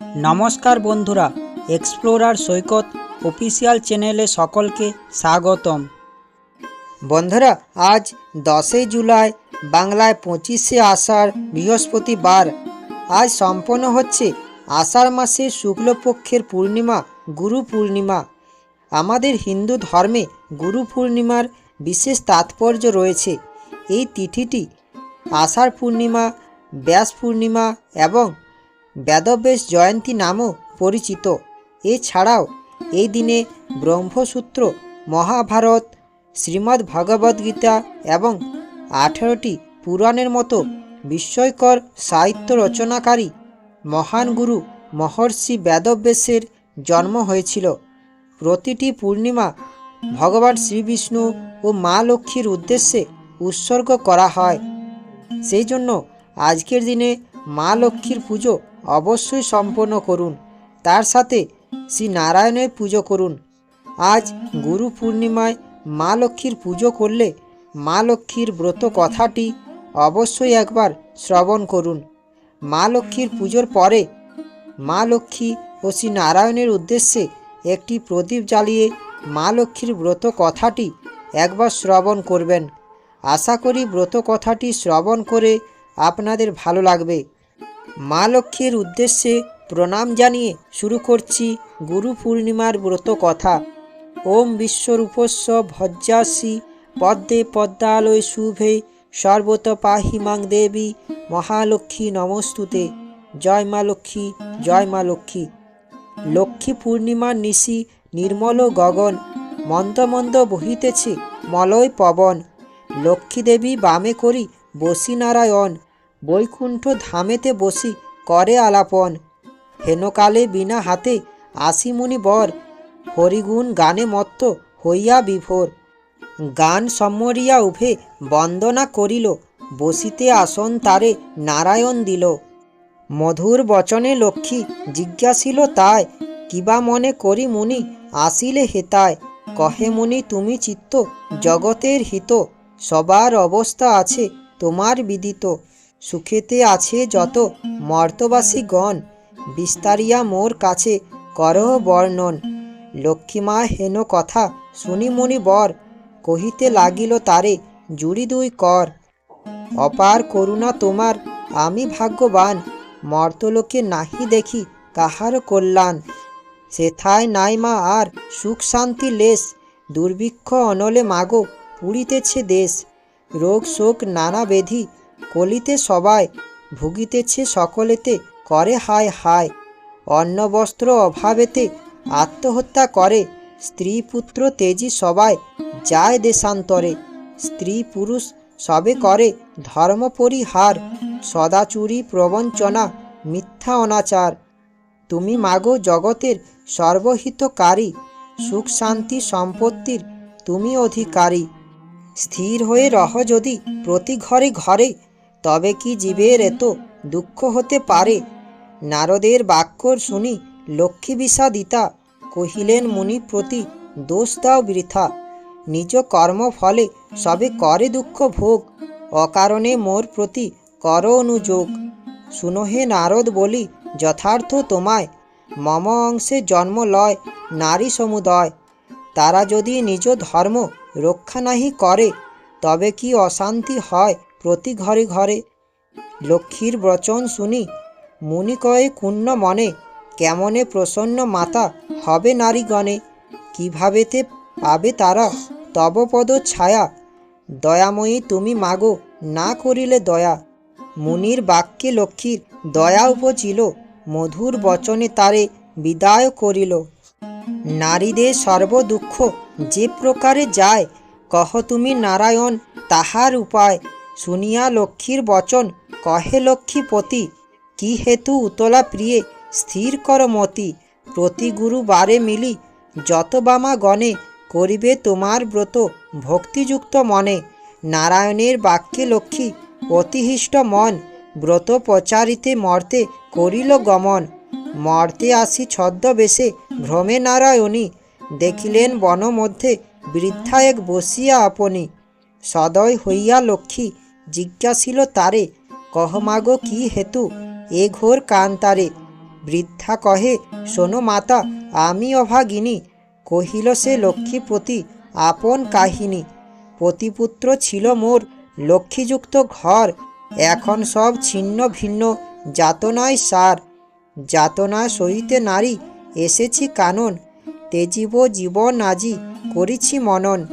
নমস্কার বন্ধুরা এক্সপ্লোরার সৈকত অফিসিয়াল চ্যানেলে সকলকে স্বাগতম। বন্ধুরা, আজ দশই জুলাই, বাংলায় পঁচিশে আষাঢ় বৃহস্পতিবার। আজ সম্পন্ন হচ্ছে আষাঢ় মাসের শুক্লপক্ষের পূর্ণিমা, গুরু পূর্ণিমা। আমাদের হিন্দু ধর্মে গুরু পূর্ণিমার বিশেষ তাৎপর্য রয়েছে। এই তিথিটি আষাঢ় পূর্ণিমা, ব্যাস পূর্ণিমা এবং বেদব্যাস জয়ন্তী নামও পরিচিত। এছাড়াও এই দিনে ব্রহ্মসূত্র, মহাভারত, শ্রীমদ্ ভগবদ্গীতা এবং আঠেরোটি পুরাণের মতো বিস্ময়কর সাহিত্য রচনাকারী মহান গুরু মহর্ষি বেদব্যাসের জন্ম হয়েছিল। প্রতিটি পূর্ণিমা ভগবান শ্রীবিষ্ণু ও মা লক্ষ্মীর উদ্দেশ্যে উৎসর্গ করা হয়। সেই জন্য আজকের দিনে মা লক্ষ্মীর পুজো অবশ্যই সম্পন্ন করুন। তার সাথে শ্রী নারায়ণের পুজো করুন। আজ গুরু পূর্ণিমায় মা লক্ষ্মীর পুজো করলে মা লক্ষ্মীর ব্রত কথাটি অবশ্যই একবার শ্রবণ করুন। মা লক্ষ্মীর পুজোর পরে মা লক্ষ্মী ও শ্রী নারায়ণের উদ্দেশ্যে একটি প্রদীপ জ্বালিয়ে মা লক্ষ্মীর ব্রত কথাটি একবার শ্রবণ করবেন। আশা করি ব্রত কথাটি শ্রবণ করে আপনাদের ভালো লাগবে। মা লক্ষ্মীর উদ্দেশ্যে প্রণাম জানিয়ে শুরু করছি গুরু পূর্ণিমার ব্রত কথা। ওম বিশ্বরূপস্য ভজ্জাসি পদ্মে পদ্মালয় শুভে সর্বত পাহিমাং দেবী মহালক্ষ্মী নমস্তুতে। জয় মা লক্ষ্মী, জয় মা লক্ষ্মী। লক্ষ্মী পূর্ণিমার নিশি নির্মল গগন মন্দ মন্দ বহিতেছে মলয় পবন। লক্ষ্মী দেবী বামে করি বসি নারায়ণ। বৈকুণ্ঠ ধামেতে বসি করে আলাপন। হেনকালে বিনা হাতে আসিমুনি বর, হরিগুণ গানে মত্ত হইয়া বিভোর। গান সম্মরিয়া উভে বন্দনা করিল, বসিতে আসন তারে নারায়ণ দিল। মধুর বচনে লক্ষ্মী জিজ্ঞাসিল, তাই কিবা মনে করি মুনি আসিলে হেতায়? কহে মুনি, তুমি চিত্ত জগতের হিত, সবার অবস্থা আছে তোমার বিদিত। সুখেতে আছে যত মর্তবাসী গণ বিস্তারিয়া মোর কাছে করহ বর্ণন। লক্ষ্মীমা হেন কথা শুনি মুনি বর, কহিতে লাগিল তারে জুড়ি দুই কর। অপার করুণা তোমার, আমি ভাগ্যবান, মর্তলোকে নাহি দেখি তাহার কল্যাণ। সেথায় নাই মা আর সুখ শান্তি লেশ, দুর্ভিক্ষ অনলে মাগো পুড়িতেছে দেশ। রোগ শোক নানা বেধি কলিতে সবাই ভুগিতেছে সকলেতে, করে হায় হায়। অন্ন বস্ত্র অভাবেতে আত্মহত্যা করে স্ত্রী পুত্র তেজি সবাই যায় দেশান্তরে। স্ত্রী পুরুষ সবে করে ধর্ম পরিহার সদাচুরি প্রবঞ্চনা, মিথ্যা অনাচার। তুমি মাগো জগতের সর্বহিতকারী, সুখ শান্তি সম্পত্তির তুমি অধিকারী। স্থির হয়ে রহ যদি প্রতি ঘরে ঘরে তবে কি জীবের এত দুঃখ হতে পারে? নারদের বাক্য শুনি লক্ষ্মী বিষাদিতা কহিলেন, মুনি প্রতি দোষ দাও বৃথা। নিজ কর্ম ফলে সবে করে দুঃখ ভোগ। অকারণে মোর প্রতি কর অনুযোগ। শুনো হে নারদ বলি, যথার্থ তোমায়। মম অংশে জন্ম লয় নারী সমুদয়। তারা যদি নিজ ধর্ম রক্ষা নাহি করে, তবে কি অশান্তি হয় প্রতি ঘরে ঘরে। লক্ষ্মীর বচন শুনি মুনি কয়ে কুণ্ণ মনে, কেমনে প্রসন্ন মাতা হবে নারীগণে, কিভাবেতে পাবে তারা তবপদ ছায়া? দয়াময়ী তুমি মাগো, না করিলে দয়া। মুনির বাক্যে লক্ষ্মীর দয়া উপজিল মধুর বচনে তারে বিদায় করিল। নারীদের সর্বদুঃখ যে প্রকারে যায়, কহ তুমি নারায়ণ তাহার উপায়। শুনিয়া লক্ষ্মীর বচন, কহে লক্ষ্মীপতি, কি হেতু উতলা প্রিয়ে? স্থির কর মতি, প্রতি গুরু বারে মিলি, যত বামা গণে, করিবে তোমার ব্রত ভক্তিযুক্ত মনে। নারায়ণের বাক্যে লক্ষ্মী, অতিহিষ্ট মন, ব্রত প্রচারিতে মর্তে করিল গমন। মর্তে আসি ছদ্মবেশে ভ্রমে নারায়ণী, দেখিলেন বন মধ্যে বৃদ্ধা এক বসিয়া আপনি। সদয় হইয়া লক্ষ্মী জিজ্ঞাসিল তারে, কহ কহমাগো কি হেতু? এ ঘোর কান্তারে বৃদ্ধা কহে, শোনো মাতা, আমি অভাগিনী। কহিল সে লক্ষ্মীপতি, আপন কাহিনী। পতিপুত্র ছিল মোর লক্ষ্মীযুক্ত ঘর, এখন সব ছিন্ন ভিন্ন, যাতনায় সার। যাতনা সহিতে নারী, এসেছি কানন। তেজিব জীবন আজি করিছি মনন।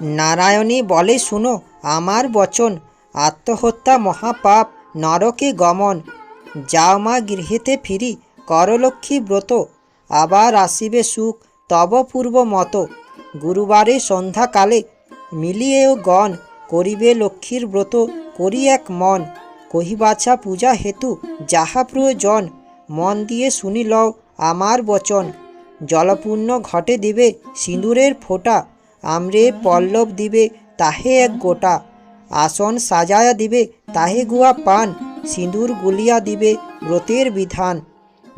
নারায়ণী বলে, শুনো, আমার বচন। আত্মহত্যা মহাপাপ, নরকে গমন। যাও মা গৃহেতে ফিরি, করলক্ষ্মী ব্রত। আবার আসিবে সুখ, তব পূর্ব মতো। গুরুবারে সন্ধ্যাকালে মিলিয়েও গণ, করিবে লক্ষ্মীর ব্রত, করি এক মন। কহিবাছা পূজা হেতু, যাহা প্রয়োজন, মন দিয়ে শুনি লও আমার বচন। জলপূর্ণ ঘটে দিবে, সিঁদুরের ফোঁটা, আমরে পল্লব দিবে তাহে এক গোটা। আসন সাজায়া দিবে তাহে গুয়া পান, সিঁদুর গুলিয়া দিবে ব্রতের বিধান।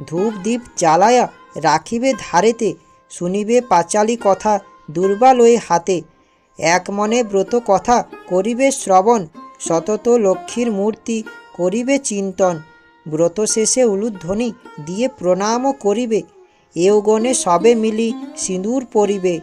ধূপ দীপ জ্বালায়া রাখিবে ধারেতে, শুনিবে পাঁচালি কথা দুর্বা লয়ে হাতে। এক মনে ব্রত কথা করিবে শ্রবণ, সতত লক্ষ্মীর মূর্তি করিবে চিন্তন। ব্রত শেষে উলুধ্বনি দিয়ে প্রণামও করিবে এওগণে সবে মিলি সিঁদুর পরিবে।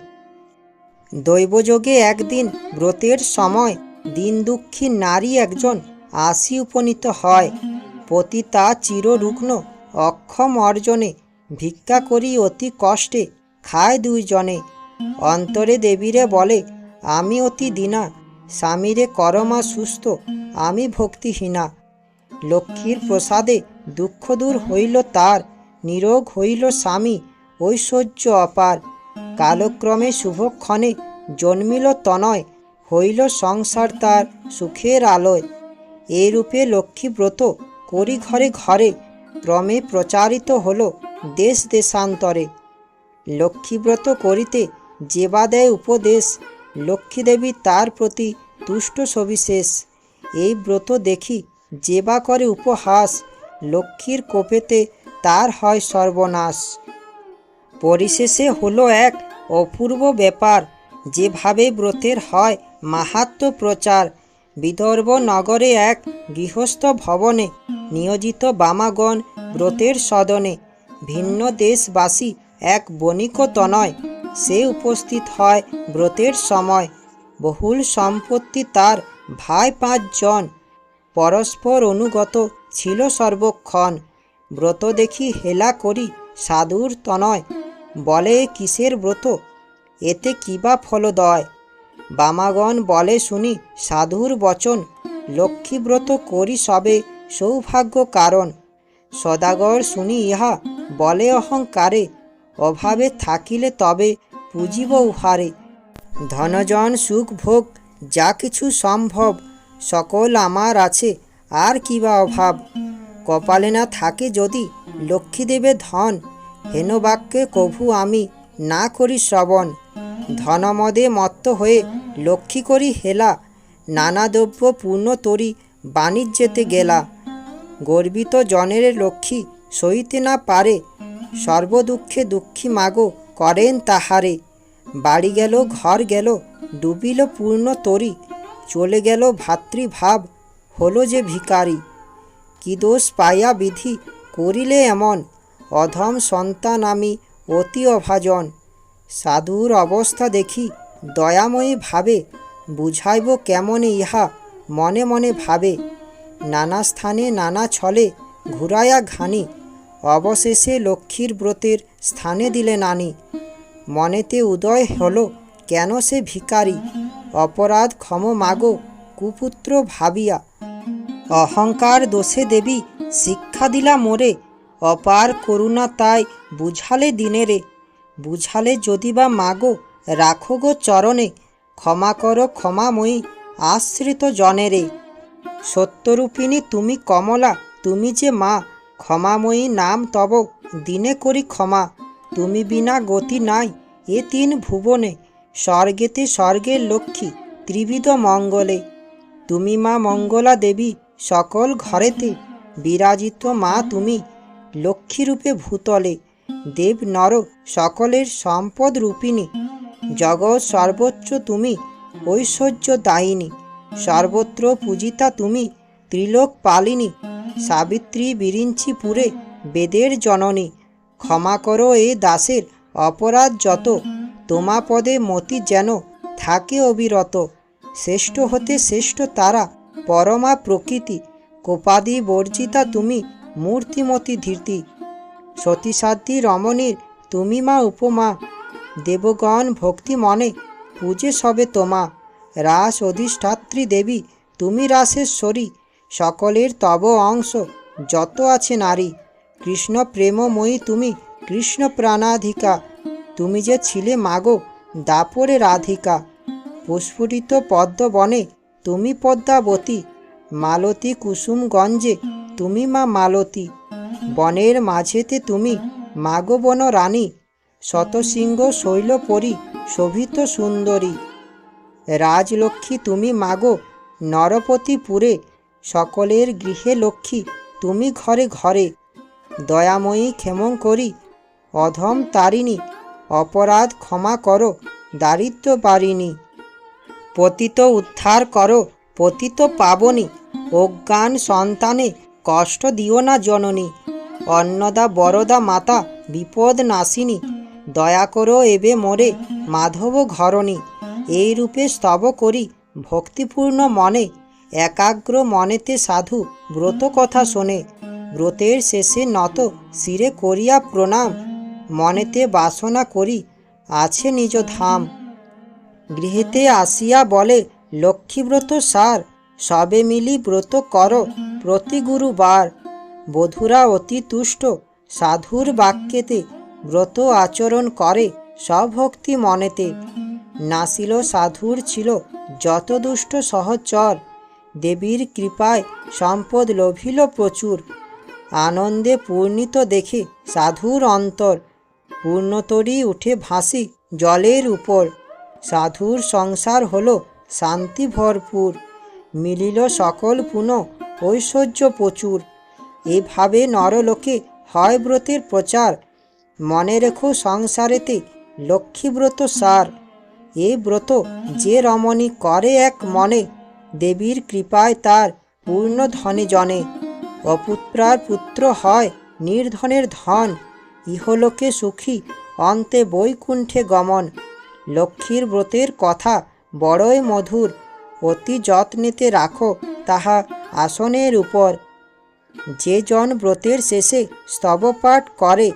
দৈবযোগে একদিন ব্রতের সময় দিন দুঃখী নারী একজন আসি উপনীত হয়। পতি পতিতা চিররুগ্ন অক্ষম অর্জনে ভিক্ষা করি অতি কষ্টে খায় দুইজনে। অন্তরে দেবীরে বলে, আমি অতি দিনা, স্বামীরে করমা সুস্থ, আমি ভক্তিহীনা। লক্ষ্মীর প্রসাদে দুঃখ দূর হইল তার, নিরোগ হইল স্বামী, ঐশ্বর্য অপার। কালক্রমে শুভক্ষণে জন্মিল তনয় হইল সংসার তার সুখের আলোয়। এরূপে লক্ষ্মীব্রত করি ঘরে ঘরে ক্রমে প্রচারিত হল দেশ দেশান্তরে। লক্ষ্মীব্রত করিতে যেবা দেয় উপদেশ, লক্ষ্মীদেবী তার প্রতি তুষ্ট সবিশেষ। এই ব্রত দেখি যেবা করে উপহাস, লক্ষ্মীর কোপেতে তার হয় সর্বনাশ। পরিশেষে হলো এক অপূর্ব ব্যাপার, যেভাবে ব্রতের হয় মাহাত্ম প্রচার। বিদর্ভ নগরে এক গৃহস্থ ভবনে নিয়োজিত বামাগণ ব্রতের সদনে ভিন্ন দেশবাসী এক বণিক তনয়, সে উপস্থিত হয় ব্রতের সময়। বহুল সম্পত্তি তার ভাই পাঁচজন, পরস্পর অনুগত ছিল সর্বক্ষণ। ব্রত দেখি হেলা করি সাধুর তনয়, বলে "এ কিসের ব্রত? এতে কিবা ফলদয়? বামাগণ বলে শুনি, সাধুর বচন। লক্ষ্মীব্রত করি সবে, সৌভাগ্য কারণ। সদাগর শুনি ইহা, বলে অহংকারে। অভাবে থাকিলে তবে পুজিব উহারে। ধনজন সুখ ভোগ, যা কিছু সম্ভব, সকল আমার আছে, আর কিবা অভাব? কপালে না থাকে যদি লক্ষ্মী দেবে ধন, হেন বাক্যে কভু আমি না করি শ্রবণ। ধনমদে মত্ত হয়ে লক্ষ্মী করি হেলা, নানা দ্রব্য পূর্ণ তরি বাণিজ্যেতে গেলা। গর্বিত জনের লক্ষ্মী সইতে না পারে, সর্বদুঃখে দুঃখী মাগো করেন তাহারে। বাড়ি গেল, ঘর গেল, ডুবিল পূর্ণ তরি, চলে গেল ভাতৃভাব, হলো যে ভিকারি। কি দোষ পাইয়া বিধি করিলে এমন, অধম সন্তান আমি অতি অভাজন। সাধুর অবস্থা দেখি দয়াময়ী ভাবে, বুঝাইব কেমনে ইহা, মনে মনে ভাবে। নানা স্থানে নানা ছলে ঘুরায়া ঘানি, অবশেষে লক্ষ্মীর ব্রতের স্থানে দিলে নানি। মনেতে উদয় হলো কেন সে ভিকারি অপরাধ ক্ষম মাগো কুপুত্র ভাবিয়া। অহংকার দোষে দেবী শিক্ষা দিলা মোরে, অপার করুণা তাই বুঝালে দিনেরে। বুঝালে যদি বা মাগো রাখো গো চরণে, ক্ষমা করো ক্ষমাময়ী, আশ্রিত জনেরে। সত্যরূপিণী তুমি কমলা, তুমি যে মা, ক্ষমাময়ী নাম তব, দিনে করি ক্ষমা। তুমি বিনা গতি নাই, এ তিন ভুবনে, স্বর্গেতে স্বর্গের লক্ষ্মী, ত্রিবিধ মঙ্গলে। তুমি মা মঙ্গলা দেবী, সকল ঘরেতে, বিরাজিত মা তুমি, লক্ষ্মীরূপে ভূতলে। দেব নর সকলের সম্পদ রূপিণী। জগৎ সর্বোচ্চ তুমি, ঐশ্বর্য দায়িনী। সর্বত্র পূজিতা তুমি, ত্রিলোক পালিনী। সাবিত্রী বিরিঞ্চিপুরে বেদের জননী। ক্ষমা করো এ দাসের অপরাধ যত, তোমা পদে মতি যেন থাকে অবিরত। শ্রেষ্ঠ হতে শ্রেষ্ঠ তারা, পরমা প্রকৃতি। কোপাদি বর্জিতা তুমি, মূর্তিমতি ধীর্তি। সতীসাধ্যী রমণীর তুমি মা উপমা। দেবগণ ভক্তি মনে, পূজে সবে তোমা। রাস অধিষ্ঠাত্রী দেবী, তুমি রাসেশ্বরী। সকলের তব অংশ, যত আছে নারী। কৃষ্ণ প্রেমময়ী তুমি, কৃষ্ণ প্রাণাধিকা। তুমি যে ছিলে মাগো দাপরে রাধিকা। পুষ্পরিত পদ্মবনে তুমি পদ্মাবতী। মালতী কুসুমগঞ্জে, তুমি মা মালতী। বনের মাঝেতে তুমি, মাগো বন রানী শতসিংহ শৈলপরি, শোভিত সুন্দরী। রাজলক্ষ্মী তুমি মাগো, নরপতিপুরে, সকলের গৃহে লক্ষ্মী, তুমি ঘরে ঘরে। দয়াময়ী ক্ষেমং করি, অধম তারিণী, অপরাধ ক্ষমা করো, দারিদ্র বারিণী। পতিত উদ্ধার করো, পতিত পাবনি, অজ্ঞান সন্তানে কষ্ট দিও না জননী। অন্নদা, বরদা মাতা, বিপদ নাসিনী, দয়া করো এবে মোরে মাধব ঘরণী। এই রূপে স্তব করি ভক্তিপূর্ণ মনে, একাগ্র মনেতে সাধু ব্রত কথা শোনে। ব্রতের শেষে নত শিরে করিয়া প্রণাম, মনেতে বাসনা করি, আছে নিজ ধাম। গৃহেতে আসিয়া বলে, লক্ষ্মীব্রত সার, সবে মিলি ব্রত কর, প্রতি গুরুবার। বধুরা অতি তুষ্ট, সাধুর বাক্যেতে ব্রত আচরণ করে সভক্তি মনেতে। নাসিল সাধুর ছিল যত দুষ্ট সহচর, দেবীর কৃপায় সম্পদ লোভিল প্রচুর। আনন্দে পূর্ণিত দেখে সাধুর অন্তর পূর্ণতরী উঠে ভাসি জলের উপর। সাধুর সংসার হল শান্তি ভরপুর, মিলিল সকল পুন ঐশ্বর্য প্রচুর। এভাবে নরলোকে হয় ব্রতের প্রচার। মনে রেখো সংসারেতে লক্ষ্মীব্রত সার। এ ব্রত যে রমণী করে এক মনে, দেবীর কৃপায় তার পূর্ণ ধনে জনে। অপুত্রার পুত্র হয় নির্ধনের ধন, ইহলোকে সুখী অন্তে বৈকুণ্ঠে গমন। লক্ষ্মীর ব্রতের কথা বড়ই মধুর, অতি যত্নেতে রাখো তাহা আসনের উপর। যে জন ব্রতের শেষে স্তবপাঠ করে,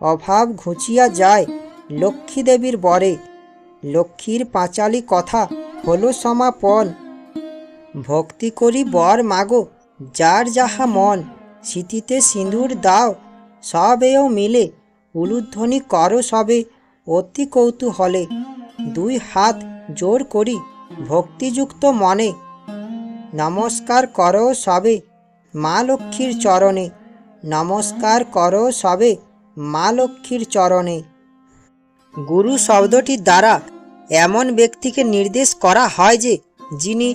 অভাব ঘুচিয়া যায় লক্ষ্মী দেবীর বরে। লক্ষ্মীর পাঁচালি কথা হলো সমাপন। ভক্তি করি বর মাগো, যার যাহা মন, স্মৃতিতে সিঁদুর দাও। সবেও মিলে উলুধ্বনি করো সবে, অতি কৌতূহলে দুই হাত জোর করি ভক্তিযুক্ত মনে। নমস্কার করো সবে মা লক্ষ্মীর চরণে। নমস্কার করো সবে মা লক্ষ্মীর চরণে। গুরু শব্দটির দ্বারা এমন ব্যক্তিকে নির্দেশ করা হয় যে, যিনি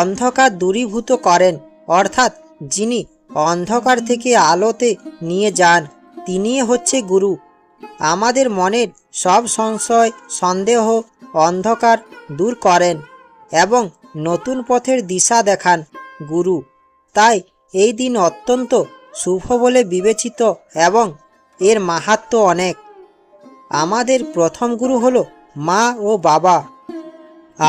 অন্ধকার দূরীভূত করেন, অর্থাৎ যিনি অন্ধকার থেকে আলোতে নিয়ে যান তিনি হচ্ছে গুরু। আমাদের মনের সব সংশয়, সন্দেহ, অন্ধকার দূর করেন এবং নতুন পথের দিশা দেখান গুরু। তাই এই দিন অত্যন্ত শুভ বলে বিবেচিত এবং এর মাহাত্ম্য অনেক। আমাদের প্রথম গুরু হলো মা ও বাবা।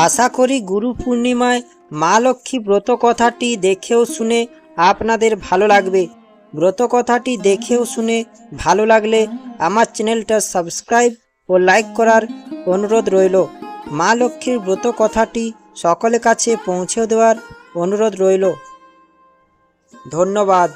আশা করি গুরু পূর্ণিমায় মা লক্ষ্মী ব্রত কথাটি দেখেও শুনে আপনাদের ভালো লাগবে। ব্রত কথাটি দেখেও শুনে ভালো লাগলে আমার চ্যানেলটা সাবস্ক্রাইব ও লাইক করার অনুরোধ রইল। মা লক্ষ্মীর ব্রত কথাটি সকলের কাছে পৌঁছে দেওয়ার অনুরোধ রইল। ধন্যবাদ